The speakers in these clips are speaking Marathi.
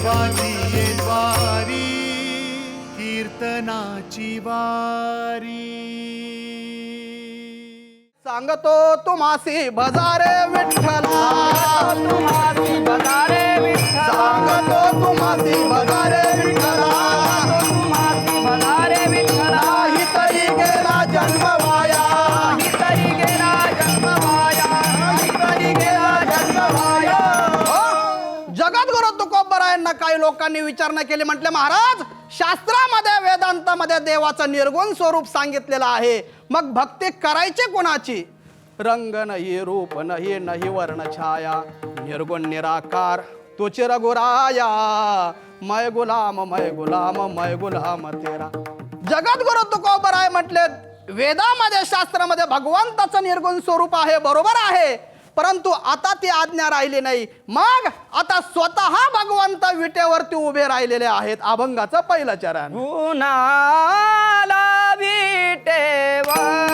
देवाची ये द्वारी कीर्तनाची वारी. सांगतो तुम्हासी भजारे विठ्ठला. तुम्हासी बजारे विठ्ठला. सांगतो तुम्हासी भजारे तुकोबरायांना काही लोकांनी विचारणा केली. म्हटले महाराज शास्त्रामध्ये वेदांतामध्ये देवाचं निर्गुण स्वरूप सांगितलेलं आहे. मग भक्ती करायची कोणाची? रंग नाही रूप नाही नाही वर्ण छाया. निर्गुण निराकार तुची रघुराया. मय गुलाम मय गुलाम मय गुलाम तेरा. जगद्गुरु आहे म्हटले वेदामध्ये शास्त्रामध्ये भगवंताचं निर्गुण स्वरूप आहे बरोबर आहे. परंतु आता ती आज्ञा राहिली नाही. मग आता स्वतः भगवंत विटेवरती उभे राहिलेले आहेत. अभंगाचं पहिलं चरण. विटेवर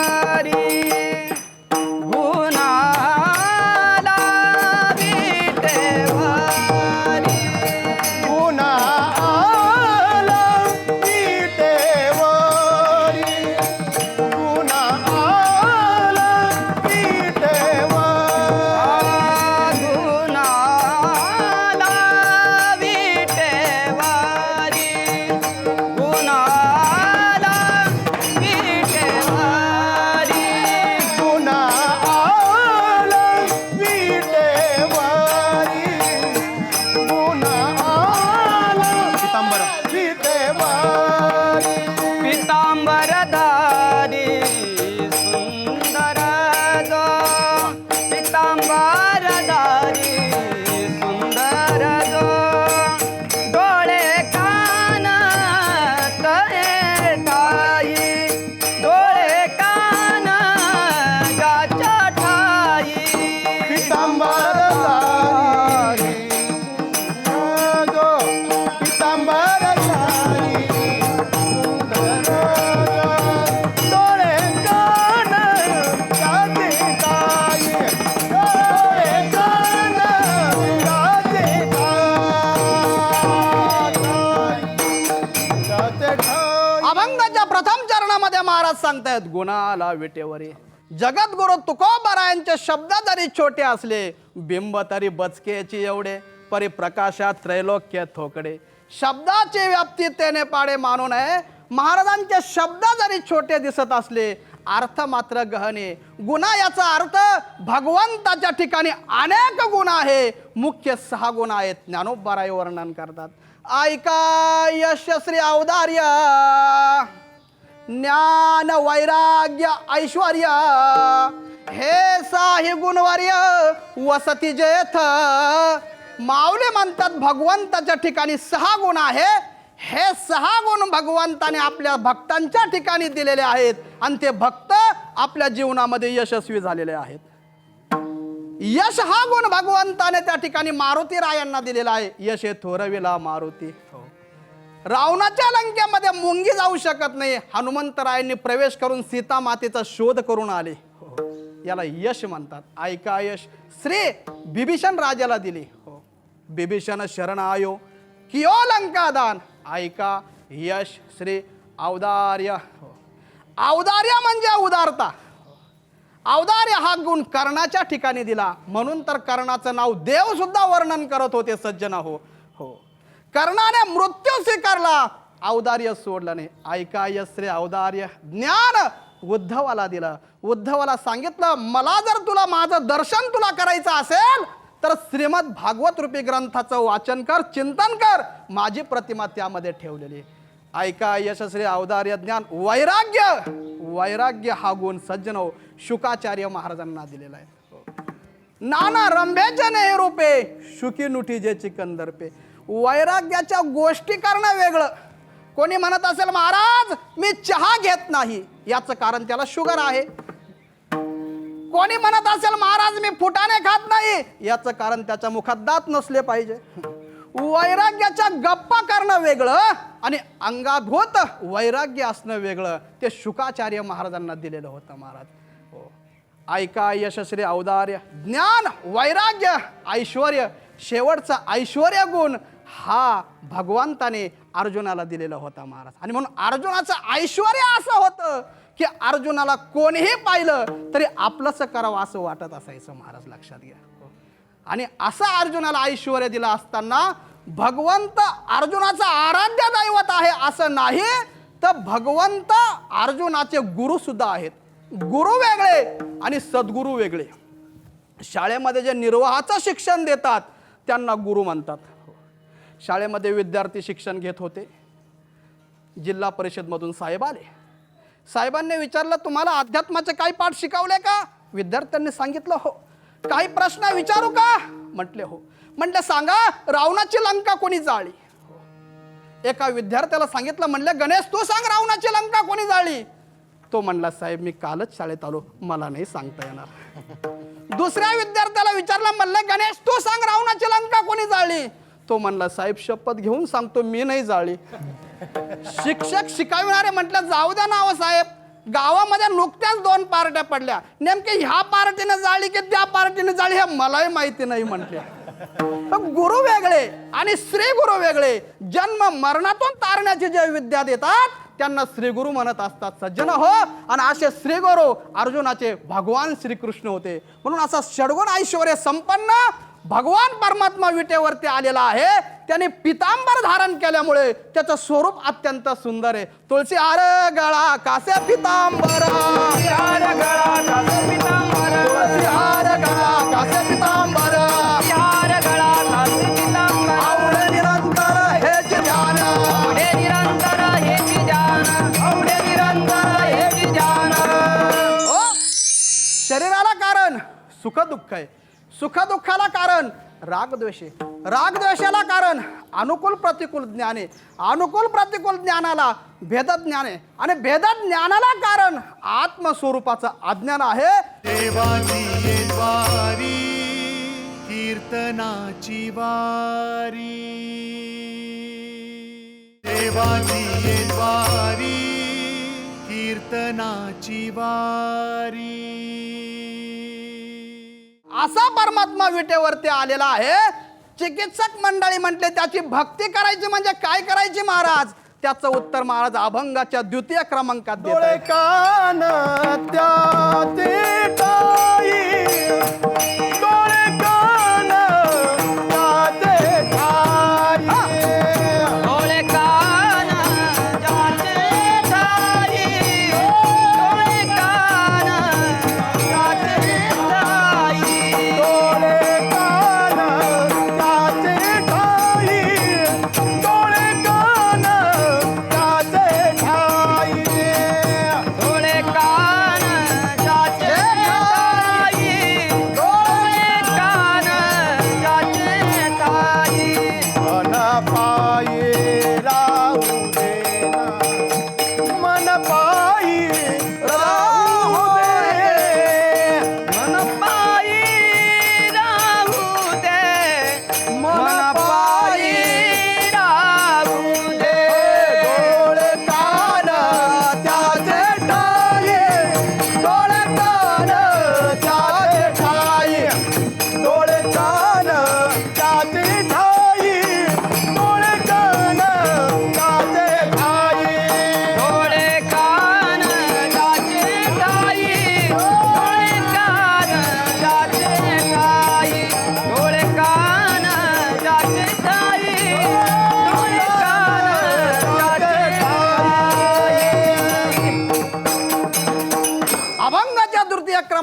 महाराज सांगतायत गुणाला विटेवरी. जगद्गुरु तुकोबारायांचे शब्द जरी छोटे असले बिंब तरी बचकेची एवढे परी प्रकाशात त्रैलोक्य थोकडे. शब्दाची व्याप्ती तेने पाडे मानू नये. महाराजांचे शब्द जरी छोटे दिसत असले अर्थ मात्र गहने. गुन्हा याचा अर्थ भगवंताच्या ठिकाणी अनेक गुण आहे. मुख्य सहा गुण आहेत ज्ञानोबाराय वर्णन करतात. ऐका यशश्री औदार्य! ज्ञान वैराग्य ऐश्वर हे साही गुणवर्य वसती जेथ. माऊली म्हणतात भगवंताच्या ठिकाणी सहा गुण आहे. हे सहा गुण भगवंताने आपल्या भक्तांच्या ठिकाणी दिलेले आहेत. आणि ते भक्त आपल्या जीवनामध्ये यशस्वी झालेले आहेत. यश हा गुण भगवंताने त्या ठिकाणी मारुती रायांना दिलेला आहे. यश हे थोरविला मारुती. हो. रावणाच्या लंकेमध्ये मुंगी जाऊ शकत नाही. हनुमंतरायांनी प्रवेश करून सीता मातेचा शोध करून आले. याला यश म्हणतात. ऐका यश. श्री बिभीषण राजाला दिली. हो. बिभीषण शरण आयो कियो लंकादान. ऐका यश. श्री औदार्य. हो. औदार्य म्हणजे उदारता. औदार्य हा गुण कर्णाच्या ठिकाणी दिला. म्हणून तर कर्णाचं नाव देव सुद्धा वर्णन करत होते सज्जन. हो. कर्णाने मृत्यू स्वीकारला. औदार्य सोडलं नाही. ऐका यश्री औदार्य ज्ञान उद्धवाला दिलं. उद्धवाला सांगितलं मला जर तुला माझं दर्शन तुला करायचं असेल तर श्रीमद भागवत रूपी ग्रंथाचं वाचन कर चिंतन कर. माझी प्रतिमा त्यामध्ये ठेवलेली ऐका यशस्वी औदार्य ज्ञान वैराग्य. वैराग्य हा गुण सज्जन हो. शुकाचार्य महाराजांना दिलेला आहे. नाना रंभेचे नेहरूपे रूपे शुकी नुठी जे चिकंदर वैराग्याच्या गोष्टी करणं वेगळं. कोणी म्हणत असेल महाराज मी चहा घेत नाही. याचं कारण त्याला शुगर आहे. कोणी म्हणत असेल महाराज मी फुटाणे खात नाही. याचं कारण त्याच्या मुखात दात नसले पाहिजे. वैराग्याच्या गप्पा करणं वेगळं आणि अंगाभूत वैराग्य असणं वेगळं. ते शुकाचार्य महाराजांना दिलेलं होतं महाराज. हो. ऐका यशस्वी औदार्य. ज्ञान वैराग्य ऐश्वर. शेवटचा ऐश्वर्य गुण. हा भगवंताने अर्जुनाला दिलेला होता महाराज. आणि म्हणून अर्जुनाचं ऐश्वर असं होतं की अर्जुनाला कोणीही पाहिलं तरी आपलंच करावं असं वाटत असायचं महाराज लक्षात घ्या. आणि असं अर्जुनाला ऐश्वर दिलं असताना भगवंत अर्जुनाचं आराध्य दैवत आहे असं नाही तर भगवंत अर्जुनाचे गुरु सुद्धा आहेत. गुरु वेगळे आणि सद्गुरू वेगळे. शाळेमध्ये जे निर्वाहाचं शिक्षण देतात त्यांना गुरु म्हणतात. शाळेमध्ये विद्यार्थी शिक्षण घेत होते. जिल्हा परिषदमधून साहेब आले. साहेबांनी विचारलं तुम्हाला अध्यात्माचे काही पाठ शिकवले का? विद्यार्थ्यांनी सांगितलं हो. काही प्रश्न विचारू का? म्हटले हो. म्हटलं सांगा रावणाची लंका कोणी जाळी? एका विद्यार्थ्याला सांगितलं म्हणलं गणेश तू सांग रावणाची लंका कोणी जाळी? तो म्हणला साहेब मी कालच शाळेत आलो मला नाही सांगता येणार. दुसऱ्या विद्यार्थ्याला विचारलं म्हणलं गणेश तू सांग रावणाची लंका कोणी जाळली तो म्हणला साहेब शपथ घेऊन सांगतो मी नाही जाळी. शिक्षक शिकविणारे म्हटलं जाऊ द्या ना हो साहेब. गावामध्ये नुकत्याच दोन पार्ट्या पडल्या. नेमके ह्या पार्टीने जाळी की त्या पार्टीने जाळी हे मलाही माहिती नाही म्हटले. गुरु वेगळे आणि श्री गुरु वेगळे. जन्म मरणातून तारण्याची जे विद्या देतात त्यांना श्रीगुरु म्हणत असतात सज्जन हो. आणि असे श्रीगुरु अर्जुनाचे भगवान श्रीकृष्ण होते. म्हणून असा षडगुण ऐश्वर संपन्न भगवान परमात्मा विटेवरती आलेला आहे. त्याने पितांबर धारण केल्यामुळे त्याचं स्वरूप अत्यंत सुंदर आहे. तुळशी हार गळा कासे पितांबर? गळा कासे पितांबर? गळा कासे पितांबर? हार गळा कासे पितांबर? आवड निरंतर हेच ध्यान? पुढे निरंतर हेची पुढे निरंतर हेची जाण हो? शरीराला कारण सुख दुःख आहे. सुखदुःखाला कारण रागद्वेषे. रागद्वेषाला कारण अनुकूल प्रतिकूल ज्ञाने. अनुकूल प्रतिकूल ज्ञानाला भेदज्ञाने. आणि भेद ज्ञानाला कारण आत्मस्वरूपाचं अज्ञान आहे. देवाची कीर्तनाची वारी. देवाची वारी कीर्तनाची वारी. असा परमात्मा विटेवरती आलेला आहे. चिकित्सक मंडळी म्हटले त्याची भक्ती करायची म्हणजे काय करायची महाराज? त्याचं उत्तर महाराज अभंगाच्या द्वितीय क्रमांकात डोळे. कान त्याचे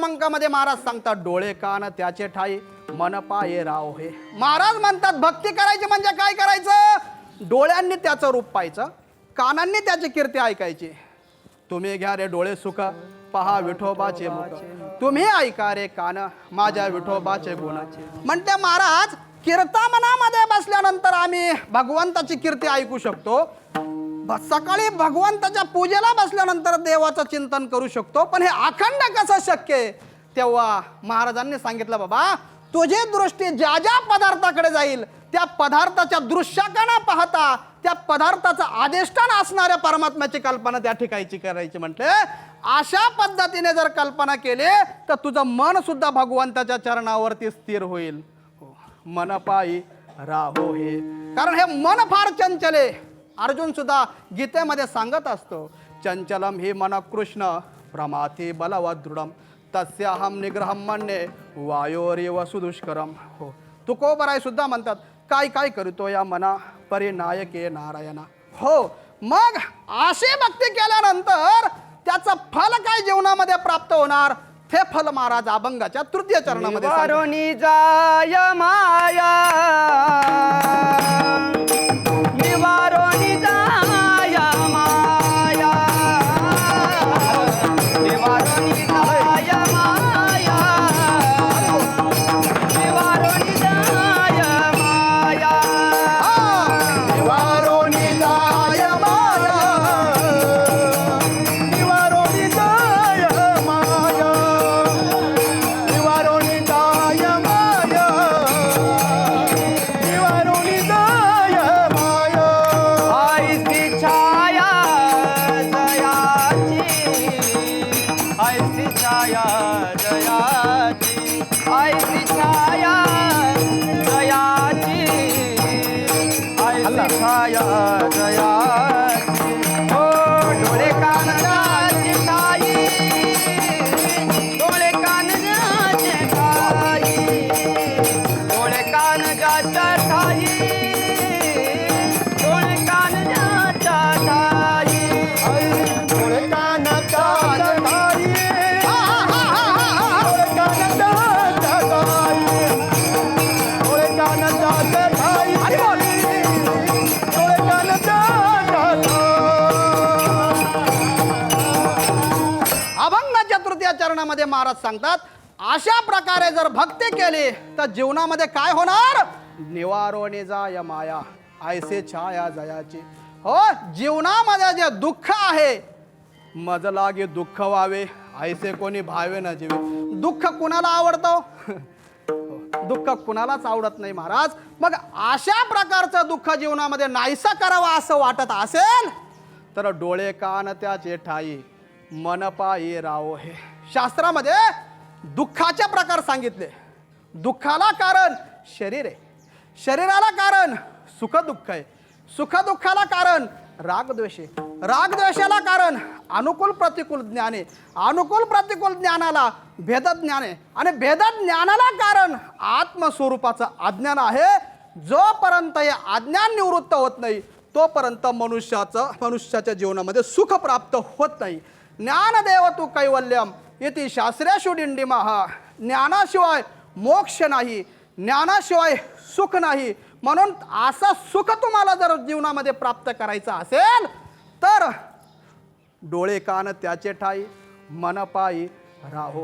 क्रमांकामध्ये महाराज सांगतात डोळे कान त्याचे ठाई मन पाये राव हे. महाराज म्हणतात भक्ती करायची म्हणजे काय करायचं? डोळ्यांनी त्याचं रूप पाहायचं कानांनी त्याची कीर्ती ऐकायची. तुम्ही घ्या रे डोळे सुख पहा विठोबाचे मुख. तुम्ही ऐका रे कान माझ्या विठोबाचे गुण. म्हणते महाराज कीर्तमनामध्ये बसल्यानंतर आम्ही भगवंताची कीर्ती ऐकू शकतो. सकाळी भगवंताच्या पूजेला बसल्यानंतर देवाचं चिंतन करू शकतो पण हे अखंड कसं शक्य आहे? तेव्हा महाराजांनी सांगितलं बाबा तुझी दृष्टी ज्या ज्या पदार्थाकडे जाईल त्या पदार्थाच्या दृश्याकडे पाहता त्या पदार्थाचं आदेष्टान असणाऱ्या परमात्म्याची कल्पना त्या ठिकाणची करायची. म्हटले अशा पद्धतीने जर कल्पना केली तर तुझं मन सुद्धा भगवंताच्या चरणावरती स्थिर होईल. हो. मन पायी राहो हे. कारण हे मन फार चंचल आहे. अर्जुन सुद्धा गीतेमध्ये सांगत असतो चंचलम हि मन कृष्ण प्रमाथी बलवत दृढम तस्याहम निग्रहम म्हणणे वायोरेव सुदुष्करम। हो. तुकोबराय सुद्धा म्हणतात काय काय करतो या मना परिनायके नारायणा? हो. मग अशी भक्ती केल्यानंतर त्याचं फल काय जीवनामध्ये प्राप्त होणार? हे फल महाराज अभंगाच्या तृतीय चरणामध्ये सांगतात. जाय माया निवारो Yeah. तृतीय महाराज सांगतात अशा प्रकारे जर भक्ती केली तर जीवनामध्ये काय होणार? निवारोने जाय माया ऐसे छाया जयाची. हो जीवनामध्ये जे दुःख आहे मज लागे दुःख व्हावे ऐसे कोणी भावे न जीवे. दुःख कुणाला आवडतं? दुःख कुणालाच आवडत नाही महाराज. मग अशा प्रकारचं दुःख जीवनामध्ये नाहीसं करावं असं वाटत असेल तर डोळे कान त्याचे ठाई. मनपा ये राव हे. शास्त्रामध्ये दुःखाचे प्रकार सांगितले. दुःखाला कारण शरीर आहे. शरीराला कारण सुखदुःख आहे. सुखदुःखाला कारण रागद्वेष आहे. रागद्वेषाला कारण अनुकूल प्रतिकूल ज्ञान आहे. अनुकूल प्रतिकूल ज्ञानाला भेदज्ञान आहे. आणि भेदज्ञानाला कारण आत्मस्वरूपाचं अज्ञान आहे. जोपर्यंत हे अज्ञान निवृत्त होत नाही तोपर्यंत मनुष्याचं मनुष्याच्या जीवनामध्ये सुख प्राप्त होत नाही. ज्ञानदेव तू कैवल्यम इति शास्त्रेषु डिंडिमहा ज्ञानाशिवाय मोक्ष नाही ज्ञानाशिवाय सुख नाही म्हणून असं सुख तुम्हाला जर जीवनामध्ये प्राप्त करायचं असेल तर डोळे कान त्याचे ठाई मनपायी राहो.